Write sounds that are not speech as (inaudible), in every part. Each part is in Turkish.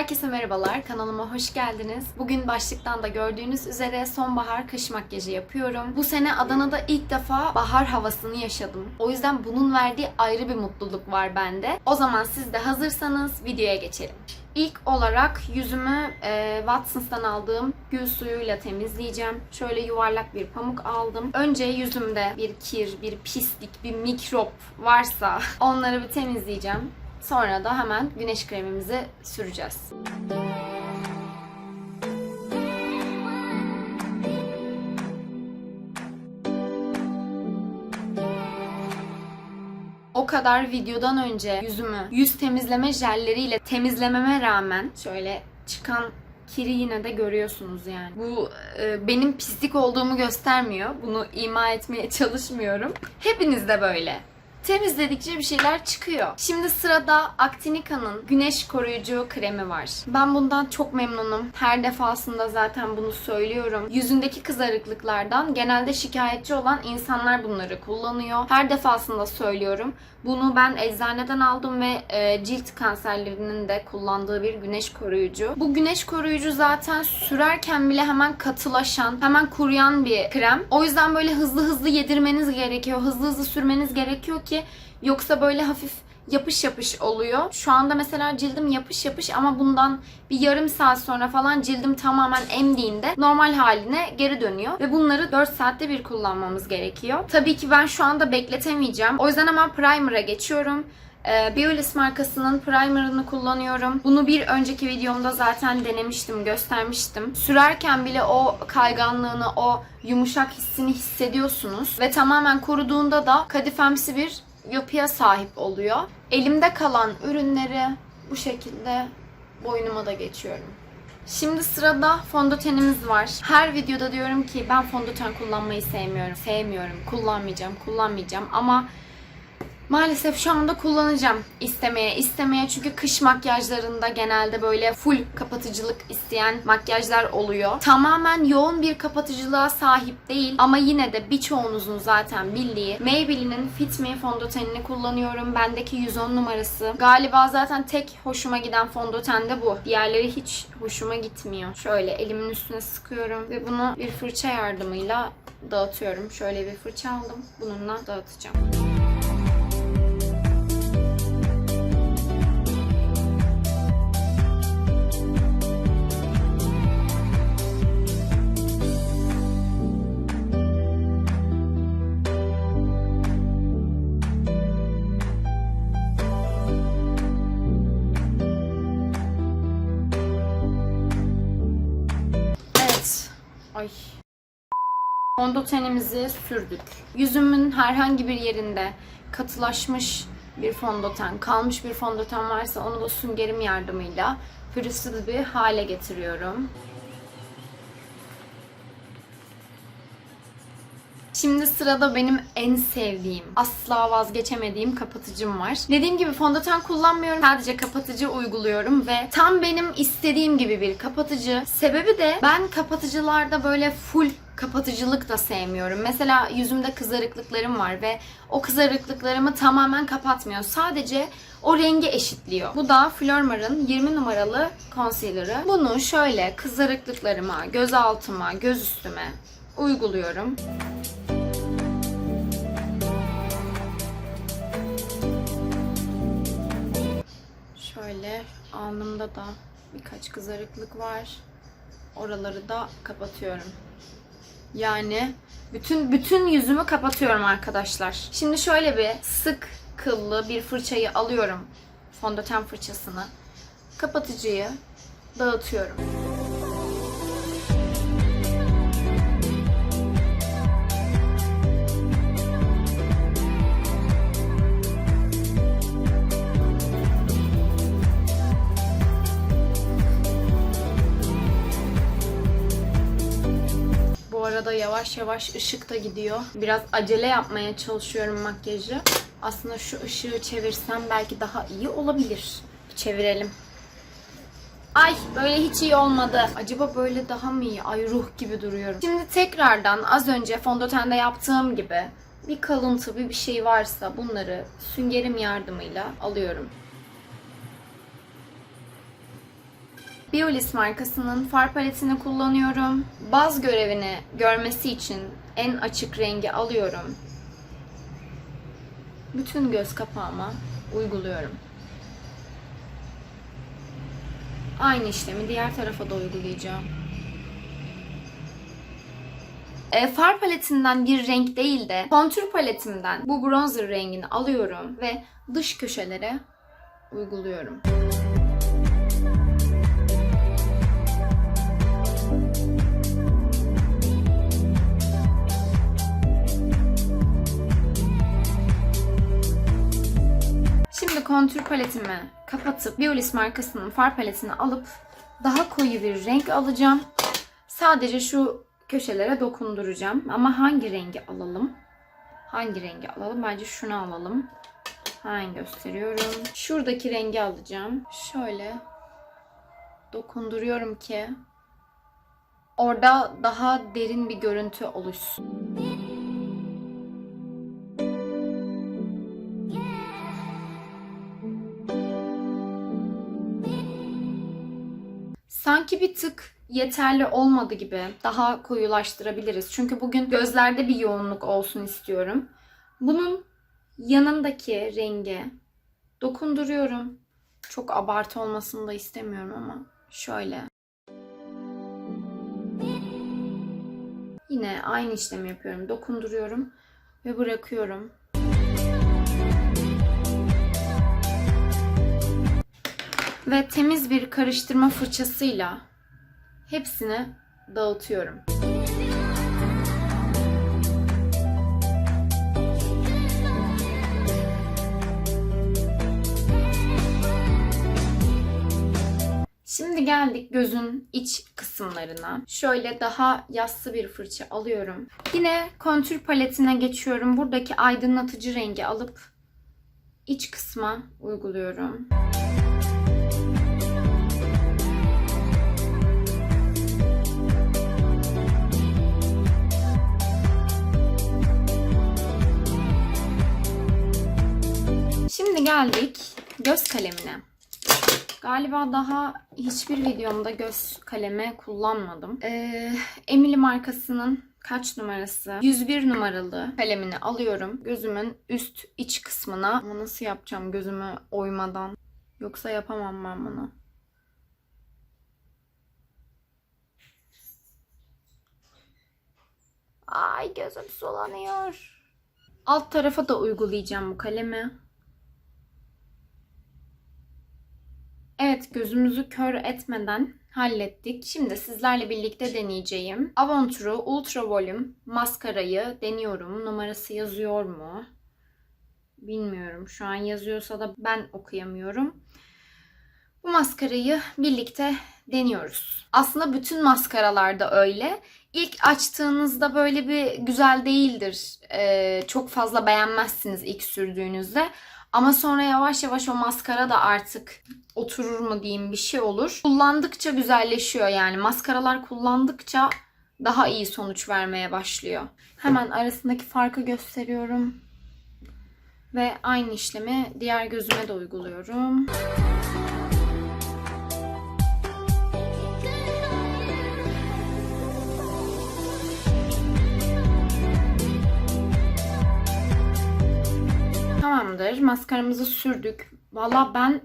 Herkese merhabalar, kanalıma hoş geldiniz. Bugün başlıktan da gördüğünüz üzere sonbahar kış makyajı yapıyorum. Bu sene Adana'da ilk defa bahar havasını yaşadım. O yüzden bunun verdiği ayrı bir mutluluk var bende. O zaman siz de hazırsanız videoya geçelim. İlk olarak yüzümü e, Watsons'tan aldığım gül suyuyla temizleyeceğim. Şöyle yuvarlak bir pamuk aldım. Önce yüzümde bir kir, bir pislik, bir mikrop varsa (laughs) onları bir temizleyeceğim. Sonra da hemen güneş kremimizi süreceğiz. O kadar videodan önce yüzümü yüz temizleme jelleriyle temizlememe rağmen şöyle çıkan kiri yine de görüyorsunuz yani. Bu e, benim pislik olduğumu göstermiyor. Bunu ima etmeye çalışmıyorum. Hepiniz de böyle. Temizledikçe bir şeyler çıkıyor. Şimdi sırada Actinica'nın güneş koruyucu kremi var. Ben bundan çok memnunum. Her defasında zaten bunu söylüyorum. Yüzündeki kızarıklıklardan genelde şikayetçi olan insanlar bunları kullanıyor. Her defasında söylüyorum. Bunu ben eczaneden aldım ve e, cilt kanserlerinin de kullandığı bir güneş koruyucu. Bu güneş koruyucu zaten sürerken bile hemen katılaşan, hemen kuruyan bir krem. O yüzden böyle hızlı hızlı yedirmeniz gerekiyor. Hızlı hızlı sürmeniz gerekiyor ki yoksa böyle hafif yapış yapış oluyor. Şu anda mesela cildim yapış yapış ama bundan bir yarım saat sonra falan cildim tamamen emdiğinde normal haline geri dönüyor. Ve bunları 4 saatte bir kullanmamız gerekiyor. Tabii ki ben şu anda bekletemeyeceğim. O yüzden hemen primer'a geçiyorum. Ee, Biolis markasının primerını kullanıyorum. Bunu bir önceki videomda zaten denemiştim, göstermiştim. Sürerken bile o kayganlığını, o yumuşak hissini hissediyorsunuz. Ve tamamen kuruduğunda da kadifemsi bir yapıya sahip oluyor. Elimde kalan ürünleri bu şekilde boynuma da geçiyorum. Şimdi sırada fondötenimiz var. Her videoda diyorum ki ben fondöten kullanmayı sevmiyorum. Sevmiyorum. Kullanmayacağım, kullanmayacağım ama Maalesef şu anda kullanacağım istemeye istemeye çünkü kış makyajlarında genelde böyle full kapatıcılık isteyen makyajlar oluyor. Tamamen yoğun bir kapatıcılığa sahip değil ama yine de birçoğunuzun zaten bildiği Maybelline'in Fit Me fondötenini kullanıyorum. Bendeki 110 numarası. Galiba zaten tek hoşuma giden fondöten de bu. Diğerleri hiç hoşuma gitmiyor. Şöyle elimin üstüne sıkıyorum ve bunu bir fırça yardımıyla dağıtıyorum. Şöyle bir fırça aldım. Bununla dağıtacağım. Fondötenimizi sürdük. Yüzümün herhangi bir yerinde katılaşmış bir fondöten, kalmış bir fondöten varsa onu da süngerim yardımıyla pürüzsüz bir hale getiriyorum. Şimdi sırada benim en sevdiğim, asla vazgeçemediğim kapatıcım var. Dediğim gibi fondöten kullanmıyorum. Sadece kapatıcı uyguluyorum ve tam benim istediğim gibi bir kapatıcı. Sebebi de ben kapatıcılarda böyle full kapatıcılık da sevmiyorum. Mesela yüzümde kızarıklıklarım var ve o kızarıklıklarımı tamamen kapatmıyor. Sadece o rengi eşitliyor. Bu da Flormar'ın 20 numaralı concealer'ı. Bunu şöyle kızarıklıklarıma, göz altıma, göz üstüme uyguluyorum. Şöyle alnımda da birkaç kızarıklık var. Oraları da kapatıyorum. Yani bütün bütün yüzümü kapatıyorum arkadaşlar. Şimdi şöyle bir sık kıllı bir fırçayı alıyorum. Fondöten fırçasını. Kapatıcıyı dağıtıyorum. Bu arada yavaş yavaş ışık da gidiyor. Biraz acele yapmaya çalışıyorum makyajı. Aslında şu ışığı çevirsem belki daha iyi olabilir. Çevirelim. Ay böyle hiç iyi olmadı. Acaba böyle daha mı iyi? Ay ruh gibi duruyorum. Şimdi tekrardan az önce fondötende yaptığım gibi bir kalıntı bir şey varsa bunları süngerim yardımıyla alıyorum. Biolis markasının far paletini kullanıyorum. Baz görevini görmesi için en açık rengi alıyorum. Bütün göz kapağıma uyguluyorum. Aynı işlemi diğer tarafa da uygulayacağım. E, far paletinden bir renk değil de kontür paletimden bu bronzer rengini alıyorum ve dış köşelere uyguluyorum. Kontür paletimi kapatıp Biolis markasının far paletini alıp daha koyu bir renk alacağım. Sadece şu köşelere dokunduracağım. Ama hangi rengi alalım? Hangi rengi alalım? Bence şunu alalım. Hemen gösteriyorum. Şuradaki rengi alacağım. Şöyle dokunduruyorum ki orada daha derin bir görüntü oluşsun. Sanki bir tık yeterli olmadı gibi. Daha koyulaştırabiliriz. Çünkü bugün gözlerde bir yoğunluk olsun istiyorum. Bunun yanındaki rengi dokunduruyorum. Çok abartı olmasını da istemiyorum ama şöyle. Yine aynı işlemi yapıyorum. Dokunduruyorum ve bırakıyorum. Ve temiz bir karıştırma fırçasıyla hepsini dağıtıyorum. Şimdi geldik gözün iç kısımlarına. Şöyle daha yassı bir fırça alıyorum. Yine kontür paletine geçiyorum. Buradaki aydınlatıcı rengi alıp iç kısma uyguluyorum. Şimdi geldik göz kalemine. Galiba daha hiçbir videomda göz kalemi kullanmadım. Ee, Emily markasının kaç numarası? 101 numaralı kalemini alıyorum. Gözümün üst iç kısmına. Ama nasıl yapacağım gözümü oymadan? Yoksa yapamam ben bunu. Ay gözüm sulanıyor. Alt tarafa da uygulayacağım bu kalemi. Evet gözümüzü kör etmeden hallettik. Şimdi sizlerle birlikte deneyeceğim. Aventure Ultra Volume maskarayı deniyorum. Numarası yazıyor mu? Bilmiyorum. Şu an yazıyorsa da ben okuyamıyorum. Bu maskarayı birlikte deniyoruz. Aslında bütün maskaralarda öyle. İlk açtığınızda böyle bir güzel değildir. Ee, çok fazla beğenmezsiniz ilk sürdüğünüzde. Ama sonra yavaş yavaş o maskara da artık oturur mu diyeyim bir şey olur. Kullandıkça güzelleşiyor yani. Maskaralar kullandıkça daha iyi sonuç vermeye başlıyor. Hemen arasındaki farkı gösteriyorum. Ve aynı işlemi diğer gözüme de uyguluyorum. Tamamdır. Maskaramızı sürdük. Valla ben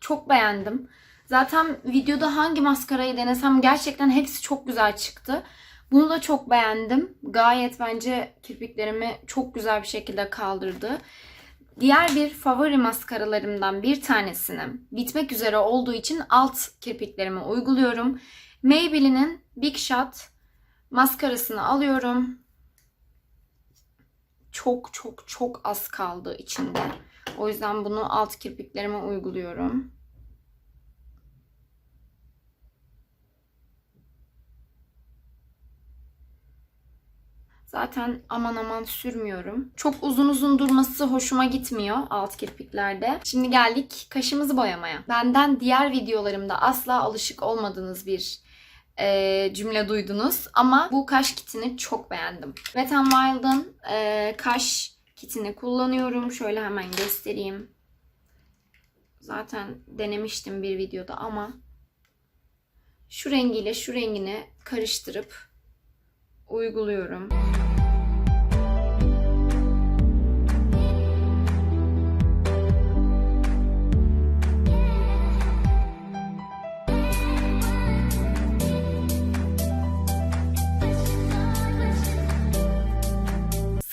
çok beğendim. Zaten videoda hangi maskarayı denesem gerçekten hepsi çok güzel çıktı. Bunu da çok beğendim. Gayet bence kirpiklerimi çok güzel bir şekilde kaldırdı. Diğer bir favori maskaralarımdan bir tanesini bitmek üzere olduğu için alt kirpiklerime uyguluyorum. Maybelline'in Big Shot maskarasını alıyorum. Çok çok çok az kaldı içinde. O yüzden bunu alt kirpiklerime uyguluyorum. Zaten aman aman sürmüyorum. Çok uzun uzun durması hoşuma gitmiyor alt kirpiklerde. Şimdi geldik kaşımızı boyamaya. Benden diğer videolarımda asla alışık olmadığınız bir e, cümle duydunuz. Ama bu kaş kitini çok beğendim. Wet n Wild'ın e, kaş kitini kullanıyorum. Şöyle hemen göstereyim. Zaten denemiştim bir videoda ama şu rengiyle şu rengini karıştırıp uyguluyorum.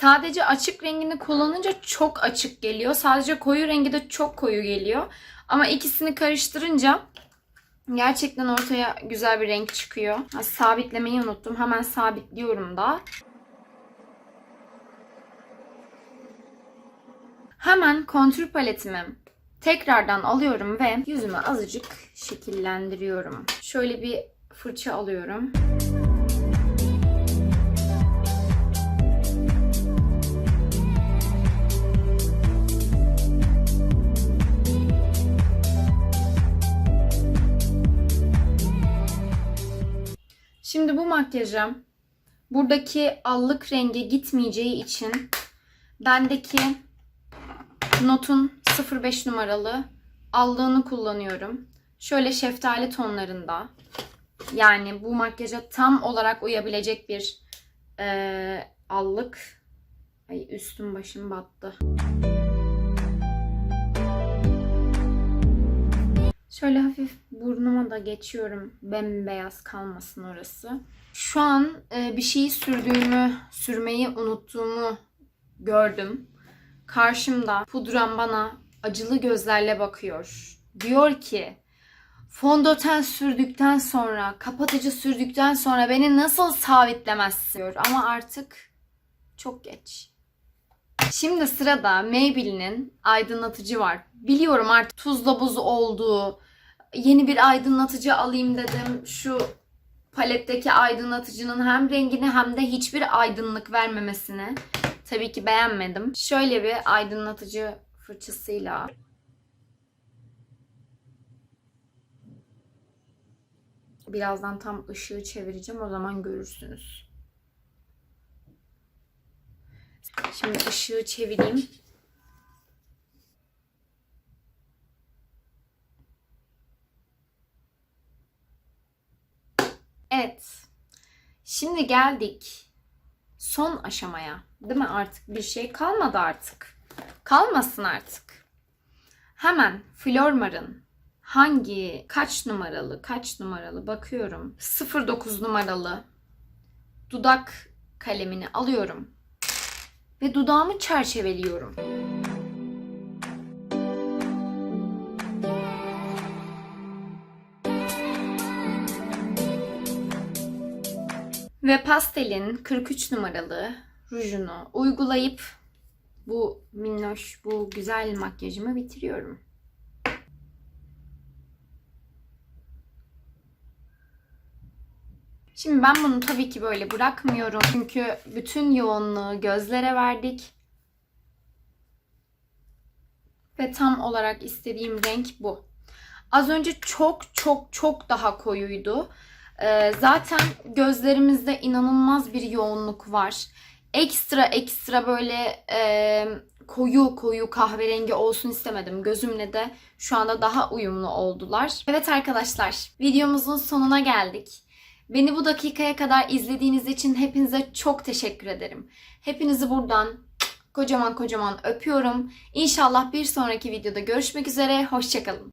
Sadece açık rengini kullanınca çok açık geliyor. Sadece koyu rengi de çok koyu geliyor. Ama ikisini karıştırınca gerçekten ortaya güzel bir renk çıkıyor. Sabitlemeyi unuttum. Hemen sabitliyorum da. Hemen kontür paletimi tekrardan alıyorum ve yüzümü azıcık şekillendiriyorum. Şöyle bir fırça alıyorum. Şimdi bu makyaja buradaki allık rengi gitmeyeceği için bendeki Not'un 05 numaralı allığını kullanıyorum. Şöyle şeftali tonlarında. Yani bu makyaja tam olarak uyabilecek bir eee, allık. Ay üstüm başım battı. Şöyle hafif burnuma da geçiyorum. Bembeyaz kalmasın orası. Şu an e, bir şeyi sürdüğümü, sürmeyi unuttuğumu gördüm. Karşımda pudram bana acılı gözlerle bakıyor. Diyor ki fondöten sürdükten sonra, kapatıcı sürdükten sonra beni nasıl sabitlemezsin diyor. Ama artık çok geç. Şimdi sırada Maybelline'in aydınlatıcı var. Biliyorum artık tuzla buz olduğu, yeni bir aydınlatıcı alayım dedim. Şu paletteki aydınlatıcının hem rengini hem de hiçbir aydınlık vermemesini tabii ki beğenmedim. Şöyle bir aydınlatıcı fırçasıyla birazdan tam ışığı çevireceğim o zaman görürsünüz. Şimdi ışığı çevireyim. Evet. Şimdi geldik son aşamaya. Değil mi? Artık bir şey kalmadı artık. Kalmasın artık. Hemen Flormar'ın hangi kaç numaralı kaç numaralı bakıyorum. 09 numaralı dudak kalemini alıyorum ve dudağımı çerçeveliyorum. Ve pastelin 43 numaralı rujunu uygulayıp bu minnoş, bu güzel makyajımı bitiriyorum. Şimdi ben bunu tabii ki böyle bırakmıyorum. Çünkü bütün yoğunluğu gözlere verdik. Ve tam olarak istediğim renk bu. Az önce çok çok çok daha koyuydu. Ee, zaten gözlerimizde inanılmaz bir yoğunluk var. Ekstra ekstra böyle e, koyu koyu kahverengi olsun istemedim. Gözümle de şu anda daha uyumlu oldular. Evet arkadaşlar videomuzun sonuna geldik. Beni bu dakikaya kadar izlediğiniz için hepinize çok teşekkür ederim. Hepinizi buradan kocaman kocaman öpüyorum. İnşallah bir sonraki videoda görüşmek üzere. Hoşçakalın.